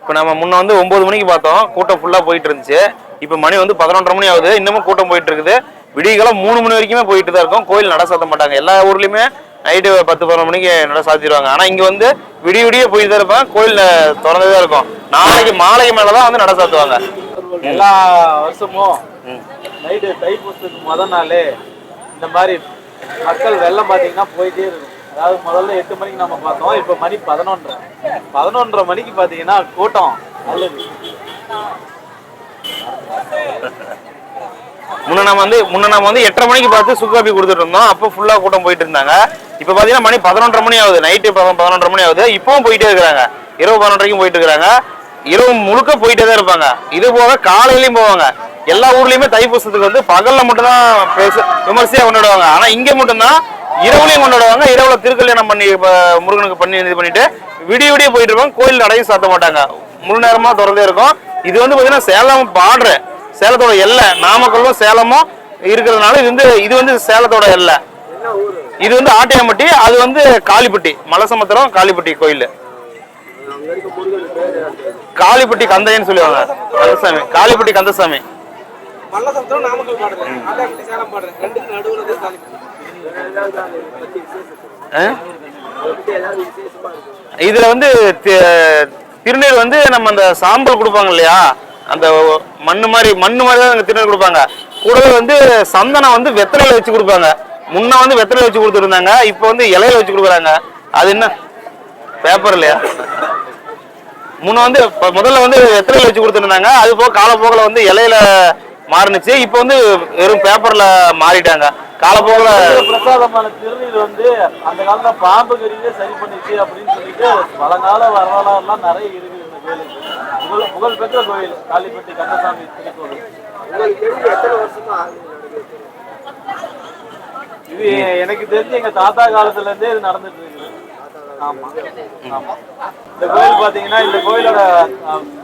இப்போ நம்ம முன்ன வந்து ஒன்பது மணிக்கு பார்த்தோம். கூட்டம் ஃபுல்லாக போயிட்டு இருந்துச்சு இப்போ மணி வந்து பதினொன்றரை மணி ஆகுது. இன்னமும் கூட்டம் போயிட்டு இருக்குது விடியகாலம் மூணு மணி வரைக்குமே போயிட்டு தான் இருக்கும். கோயில் நட சாத்த மாட்டாங்க. எல்லா ஊர்லயுமே நைட்டு பத்து பதினொரு மணிக்கு நட சாத்திடுவாங்க. ஆனால் இங்கே வந்து விடிய விடிய போயிட்டு தான் இருப்பாங்க கோயில் திறந்தே தான் இருக்கும். நாளைக்கு மாலைக்கு மேலே தான் வந்து நட சாத்துவாங்க. எல்லா வருஷமும் நைட்டு தைப்பூசத்துக்கு முத நாளே இந்த மாதிரி மக்கள் வெள்ளம் பார்த்தீங்கன்னா போயிட்டே இருக்கும். அதாவது முதல்ல எட்டு மணிக்கு நம்ம பார்த்தோம் இப்போ மணி பதினொன்றரை பதினொன்றரை மணிக்கு பார்த்தீங்கன்னா கூட்டம். நல்லது. முன்ன நம்ம வந்து முன்ன நம்ம வந்து எட்டரை மணிக்கு பார்த்து சுக்காப்பி கொடுத்துட்டு இருந்தோம். அப்போ ஃபுல்லா கூட்டம் போயிட்டு இருந்தாங்க. இப்போ பாத்தீங்கன்னா மணி பதினொன்றரை மணி ஆகுது. நைட்டு பதினொன்றரை மணி ஆகுது. இப்பவும் போயிட்டே இருக்கிறாங்க. இரவு பதினொன்றரைக்கும் போயிட்டு இருக்கிறாங்க. இரவு முழுக்க போயிட்டே தான் இருப்பாங்க. இது போக காலையிலயும் போவாங்க. எல்லா ஊர்லயுமே தைப்பூசத்துக்கு வந்து பகல்ல மட்டும்தான் பேச விமர்சையா கொண்டாடுவாங்க. ஆனா இங்க மட்டும்தான் இரவுலையும் கொண்டாடுவாங்க இரவுல திருக்கல்யாணம் பண்ணி முருகனுக்கு பண்ணி இது பண்ணிட்டு விடிய விடிய போயிட்டு இருப்பாங்க கோயில் நடையும் சாத்த மாட்டாங்க. முழு நேரமா திறந்தே இருக்கும். இது வந்து பாத்தீங்கன்னா சேலம் பாடுற சேலத்தோட எல்லை. நாமக்கல்லும் சேலமும் இருக்கிறதுனால இது வந்து இது வந்து சேலத்தோட எல்லை. இது வந்து ஆட்டையம்பட்டி அது வந்து காளிப்பட்டி மலசமுத்திரம் காளிப்பட்டி கோயில். காளிப்பட்டி கந்தையன்னு சொல்லுவாங்க. கந்தசாமி காளிப்பட்டி கந்தசாமி. மல்லசமுத்திரம் நாமக்கல் பாடுறேன் சேலம் பாடுறேன் ரெண்டுக்கு நடுவுல இதுல வந்து தி- திருநீர் வந்து நம்ம அந்த சாம்பல் கொடுப்பாங்க இல்லையா? அந்த மண்ணு மாதிரி மண்ணு மாதிரி தான் திருநீர் கொடுப்பாங்க. கூடவே வந்து சந்தனம் வந்து வெத்தலையில வச்சு கொடுப்பாங்க. முன்ன வந்து வெத்தலை வச்சு கொடுத்துருந்தாங்க. இப்போ வந்து இலையில வச்சு கொடுக்குறாங்க. அது என்ன? பேப்பர் இல்லையா? முன்ன வந்து முதல்ல வந்து வெத்தலையில வச்சு கொடுத்துருந்தாங்க. அது போக காலப்போக்கில் வந்து இலையில மாறுனுச்சு. இப்போ வந்து வெறும் பேப்பர்ல மாறிட்டாங்க. காலப்போல பிரசாதமான திருநீர் வந்து அந்த காலத்துல பாம்பு கறியே சரி பண்ணிச்சு அப்படின்னு சொல்லிட்டு பழங்கால வரலாறுலாம் நிறைய இருக்குது இந்த கோயில் புகழ் புகழ் பெற்ற கோயில் காளிப்பட்டி கந்தசாமி திருக்கோவில். இது எனக்கு தெரிஞ்சு எங்க தாத்தா காலத்துல இருந்தே இது நடந்துட்டு இருக்குது. ஆமா. ஆமா. இந்த கோயில் பாத்தீங்கன்னா இந்த கோயிலோட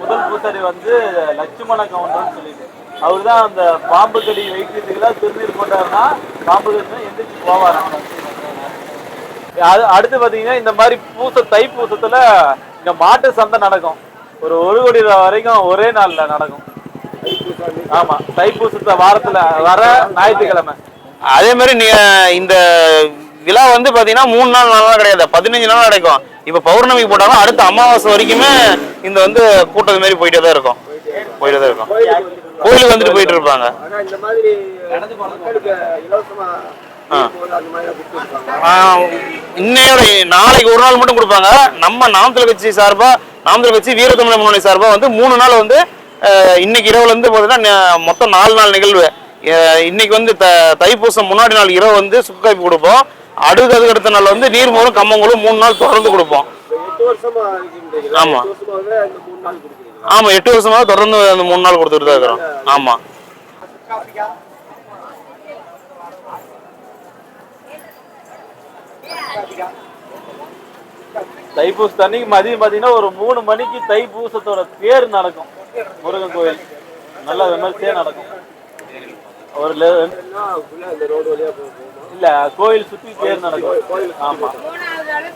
முதல் பூசரி வந்து லட்சுமண கவுண்டர்னு சொல்லிட்டு. அவர் தான் அந்த பாம்பு கடி வைக்கிறதுக்குலாம் திருநீர் போட்டாருன்னா பாம்பு கடி எந்திரிச்சு போவார் அது அடுத்து பார்த்தீங்கன்னா இந்த மாதிரி பூச தை பூசத்துல இங்க மாட்டு சந்தை நடக்கும். ஒரு ஒரு கோடி ரூபா வரைக்கும் ஒரே நாள்ல நடக்கும். ஆமா தைப்பூசத்தை வாரத்துல வர ஞாயிற்றுக்கிழமை. அதே மாதிரி நீ இந்த விழா வந்து பாத்தீங்கன்னா மூணு நாள் நாள் கிடையாது. பதினஞ்சு நாள் கிடைக்கும் இப்ப பௌர்ணமிக்கு போட்டாலும் அடுத்த அமாவாசை வரைக்குமே இந்த வந்து கூட்டது மாதிரி போயிட்டே தான் இருக்கும். போயிட்டே தான் இருக்கும். கோயிலுக்கு வந்துட்டு போயிட்டு இருப்பாங்க இன்னையோட நாளைக்கு ஒரு நாள் மட்டும் கொடுப்பாங்க. நம்ம நாமக்கல் கட்சி சார்பா நாமக்கல் கட்சி வீரத்தமிழ் முன்னணி சார்பா வந்து மூணு நாள் வந்து இன்னைக்கு இரவுல இருந்து பார்த்தீங்கன்னா மொத்தம் நாலு நாள் நிகழ்வு. இன்னைக்கு வந்து த தைப்பூசம் முன்னாடி நாள் இரவு வந்து சுக்காய்ப்பு கொடுப்போம். அடுத்து அதுக்கு அடுத்த நாள் வந்து நீர்மோரும் கம்மங்களும் மூணு நாள் தொடர்ந்து கொடுப்போம். ஆமா. ஆமாம் ஆமா எட்டு வருஷமா தொடர்ந்து அந்த மூணு நாள் கொடுத்துட்டு தான் இருக்கிறோம். ஆமா. தைப்பூச அன்னைக்கு மதியம் பார்த்தீங்கன்னா ஒரு மூணு மணிக்கு தைப்பூசத்தோட தேர் நடக்கும். முருகன் கோயில். நல்லா விமர்சையா நடக்கும். ஒரு இல்ல கோயில் சுத்தி தேர் நடக்கும். ஆமா.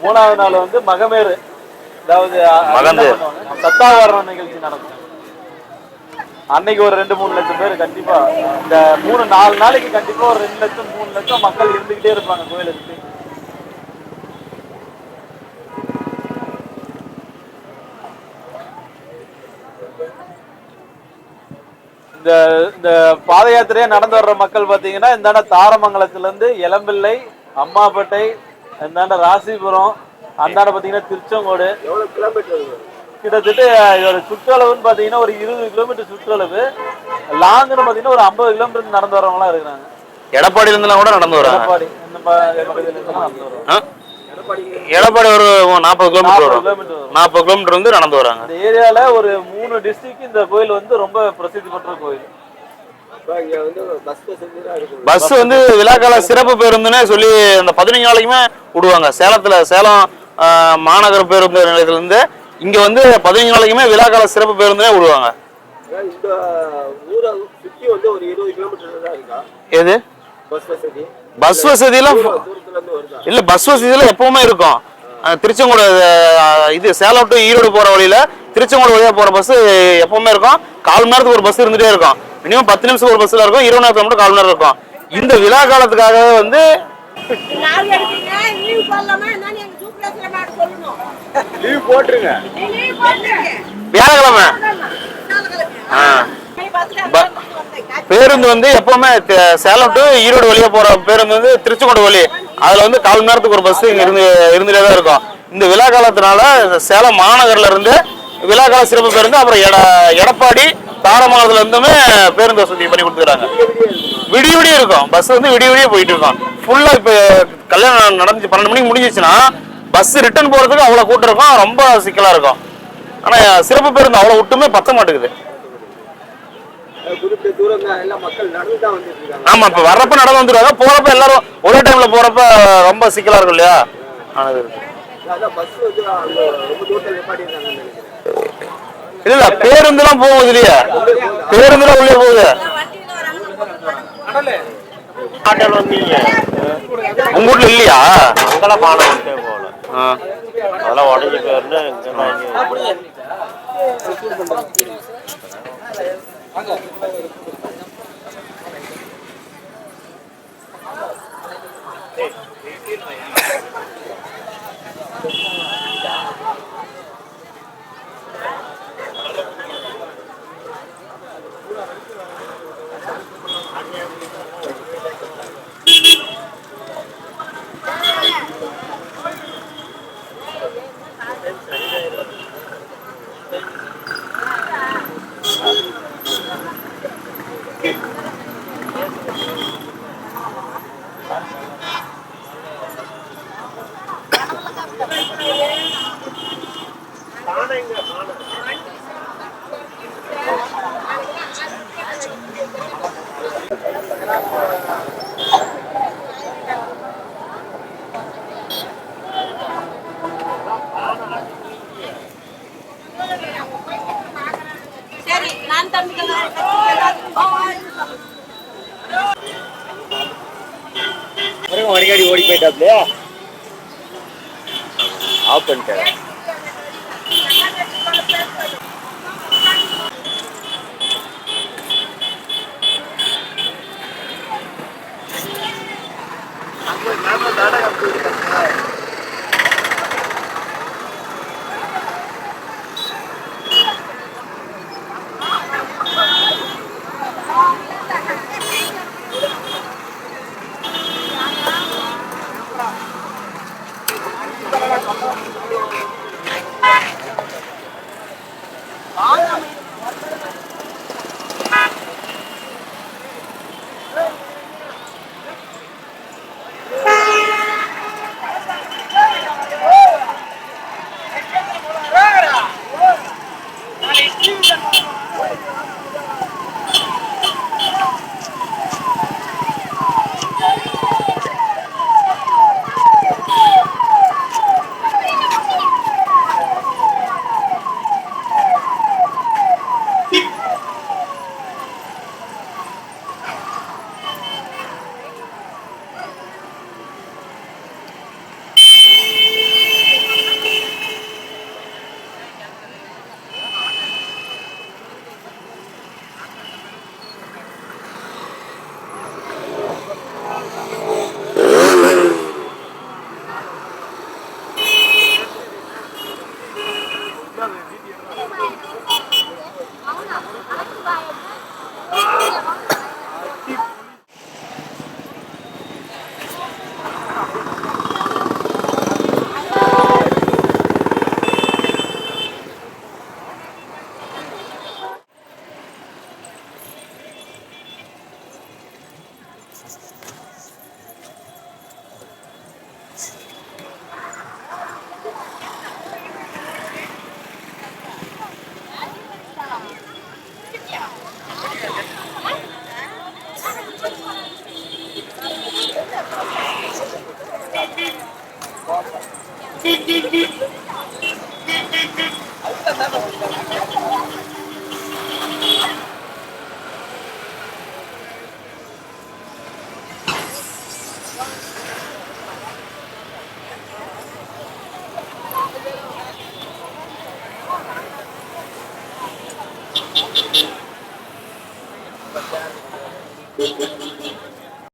மூணாவது நாள் வந்து மகமேறு. அதாவது மகந்து. சத்தாவரண நிகழ்ச்சி நடக்கும். அன்னைக்கு ஒரு ரெண்டு மூணு லட்சம் பேர் கண்டிப்பா இந்த மூணு நாலு நாளைக்கு கண்டிப்பா ஒரு ரெண்டு லட்சம் மூணு லட்சம் மக்கள் இருந்துகிட்டே இருப்பாங்க கோயிலை சுத்தி. இந்த இந்த பாத யாத்திரையா நடந்து வர்ற மக்கள் பாத்தீங்கன்னா இந்தாண்ட தாரமங்கலத்துல இருந்து இளம்பிள்ளை அம்மாப்பேட்டை இந்தாண்ட ராசிபுரம் அந்தாண்ட பாத்தீங்கன்னா திருச்செங்கோடு. எவ்வளவு கிலோமீட்டர் வரும் கிட்டத்தட்ட இதோட சுற்றளவுன்னு பாத்தீங்கன்னா ஒரு இருபது கிலோமீட்டர் சுற்றளவு. லாங்குன்னு பாத்தீங்கன்னா ஒரு ஐம்பது கிலோமீட்டர் நடந்து வரவங்களாம் இருக்கிறாங்க. எடப்பாடியில இருந்தெல்லாம் கூட நடந்து வராங்க எடப்பாடி? எடப்பாடி ஒரு நாற்பது கிலோமீட்டர் வரும். கிலோமீட்டர் வரும். நாற்பது கிலோமீட்டர் வந்து நடந்து வராங்க. இந்த ஏரியால ஒரு மூணு டிஸ்ட்ரிக்ட் இந்த கோயில் வந்து ரொம்ப பிரசித்தி பெற்ற கோயில். இப்ப இங்க வந்து பஸ் வந்து விழாக்கால சிறப்பு பேருந்துன்னே சொல்லி அந்த பதினஞ்சு நாளைக்குமே விடுவாங்க. சேலத்துல சேலம் மாநகர பேருந்து நிலையத்துல இருந்து இங்க வந்து பதினஞ்சு நாளைக்குமே விழாக்கால சிறப்பு பேருந்துனே விடுவாங்க எது? பஸ் வசதி. பஸ் வசதியெல்லாம் தூரத்துல இருந்து வருதா? இல்ல பஸ் வசதியெல்லாம் எப்பவுமே இருக்கும். திருச்செங்கோடு இது சேலம் டு ஈரோடு போற வழியில திருச்செங்கோடு வழியா போற பஸ் எப்பவுமே இருக்கும். கால் மணி நேரத்துக்கு ஒரு பஸ் இருந்துட்டே இருக்கும். மினிமம் பத்து நிமிஷம் ஒரு பஸ்ல இருக்கும். இருபது நேரத்துக்கு மட்டும் கால் மணி நேரம் இருக்கும். இந்த விழா காலத்துக்காகவே வந்து லீவ் போட்டுருங்க. வியாழக்கிழமை. பேருந்து வந்து எப்பவுமே சேலம் டு ஈரோடு வழியா போற பேருந்து வந்து திருச்செங்கோடு வழி. அதுல வந்து கால் மணி நேரத்துக்கு ஒரு பஸ் இங்க இருந்து இருந்துட்டே தான் இருக்கும். இந்த விழா காலத்தினால சேலம் மாநகர்ல இருந்து விழா கால சிறப்பு பேருந்து அப்புறம் எட எடப்பாடி தாரமானதுல இருந்துமே பேருந்து வசதி பண்ணி கொடுத்துக்கிறாங்க. விடிய விடிய இருக்கும். பஸ் வந்து விடிய விடிய போயிட்டு இருக்கும். ஃபுல்லா இப்ப கல்யாணம் நடந்துச்சு பன்னெண்டு மணிக்கு முடிஞ்சிச்சுன்னா பஸ் ரிட்டர்ன் போறதுக்கு அவ்வளவு கூட்டம் இருக்கும். ரொம்ப சிக்கலா இருக்கும். ஆனா சிறப்பு பேருந்து அவ்வளவு விட்டுமே பத்த மாட்டேங்குது. நடந்து ஆமா இப்ப வர்றப்ப நடந்து வந்துருவாங்க. போறப்ப எல்லாரும் ஒரே டைம்ல போறப்ப ரொம்ப சிக்கலா இருக்கும் இல்லையா? ஆனது அதான் இல்ல பேருந்து பேருந்துலாம் போகுது இல்லையா? பேருந்துலாம் உள்ளே போகுது. உங்க வீட்டுல இல்லையா? அங்கெல்லாம் பானை அதெல்லாம் உடஞ்சி போயிருந்து இங்கெல்லாம் வடிகாடி ஓடி போயிட்டாப்லையா? ஆஃப் பண்ணிட்டேன்.